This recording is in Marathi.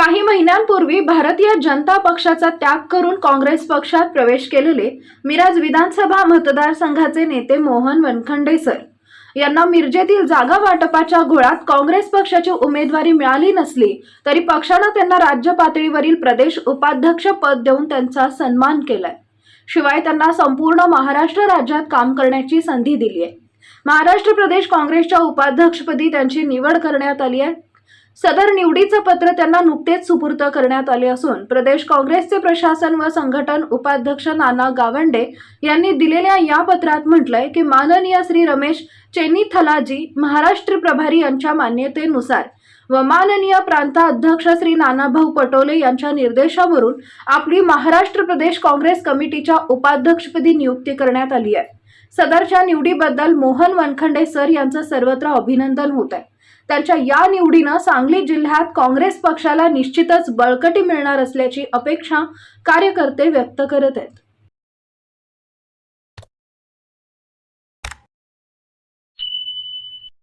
काही महिन्यांपूर्वी भारतीय जनता पक्षाचा त्याग करून काँग्रेस पक्षात प्रवेश केलेले मिराज विधानसभा मतदारसंघाचे नेते मोहन वनखंडे सर. यांना मिरजेतील जागा वाटपाच्या घोळात काँग्रेस पक्षाची उमेदवारी मिळाली नसली तरी पक्षानं त्यांना राज्य पातळीवरील प्रदेश उपाध्यक्ष पद देऊन त्यांचा सन्मान केलाय. शिवाय त्यांना संपूर्ण महाराष्ट्र राज्यात काम करण्याची संधी दिली आहे महाराष्ट्र प्रदेश काँग्रेसच्या उपाध्यक्षपदी त्यांची निवड करण्यात आली आहे. सदर निवडीचं पत्र त्यांना नुकतेच सुपूर्द करण्यात आले असून प्रदेश काँग्रेसचे प्रशासन व संघटन उपाध्यक्ष नाना गावंडे यांनी दिलेल्या या पत्रात म्हटलंय की माननीय श्री रमेश चेन्नीथलाजी महाराष्ट्र प्रभारी यांच्या मान्यतेनुसार व माननीय प्रांताध्यक्ष श्री नानाभाऊ पटोले यांच्या निर्देशावरून आपली महाराष्ट्र प्रदेश काँग्रेस कमिटीच्या उपाध्यक्षपदी नियुक्ती करण्यात आली आहे. सदरच्या निवडीबद्दल मोहन वनखंडे सर यांचं सर्वत्र अभिनंदन होत आहे त्यांच्या या निवडीनं सांगली जिल्ह्यात काँग्रेस पक्षाला निश्चितच बळकटी मिळणार असल्याची अपेक्षा कार्यकर्ते व्यक्त करत आहेत.